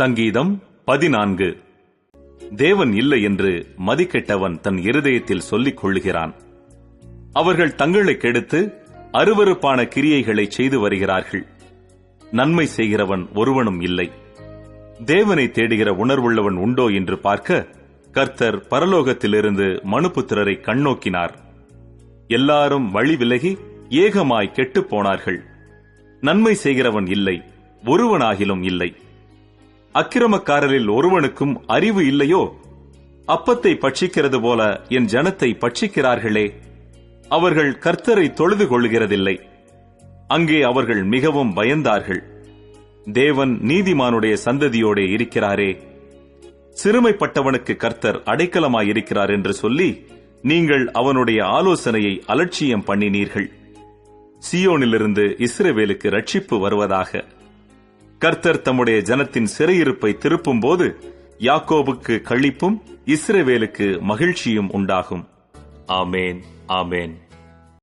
சங்கீதம் பதினான்கு. தேவன் இல்லை என்று மதிக்கெட்டவன் தன் இருதயத்தில் சொல்லிக் கொள்ளுகிறான். அவர்கள் தங்களை கெடுத்து அருவருப்பான கிரியைகளை செய்து வருகிறார்கள். நன்மை செய்கிறவன் ஒருவனும் இல்லை. தேவனை தேடுகிற உணர்வுள்ளவன் உண்டோ என்று பார்க்க கர்த்தர் பரலோகத்திலிருந்து மனுபுத்திரரை கண்ணோக்கினார். எல்லாரும் வழி விலகி ஏகமாய் கெட்டுப் போனார்கள். நன்மை செய்கிறவன் இல்லை ஒருவனாகிலும் இல்லை. அக்கிரமக்காரரில் ஒருவனுக்கும் அறிவு இல்லையோ? அப்பத்தை பட்சிக்கிறது போல என் ஜனத்தை பட்சிக்கிறார்களே. அவர்கள் கர்த்தரை தொழுது கொள்கிறதில்லை அங்கே அவர்கள் மிகவும் பயந்தார்கள். தேவன் நீதிமானுடைய சந்ததியோடே இருக்கிறாரே. சிறுமைப்பட்டவனுக்கு கர்த்தர் அடைக்கலமாயிருக்கிறார் என்று சொல்லி நீங்கள் அவனுடைய ஆலோசனையை அலட்சியம் பண்ணினீர்கள். சியோனிலிருந்து இஸ்ரேவேலுக்கு ரட்சிப்பு வருவதாக. கர்த்தர் தம்முடைய ஜனத்தின் சிறையிருப்பை திருப்பும் போது யாக்கோபுக்கு களிப்பும் இஸ்ரவேலுக்கு மகிழ்ச்சியும் உண்டாகும். ஆமேன் ஆமேன்.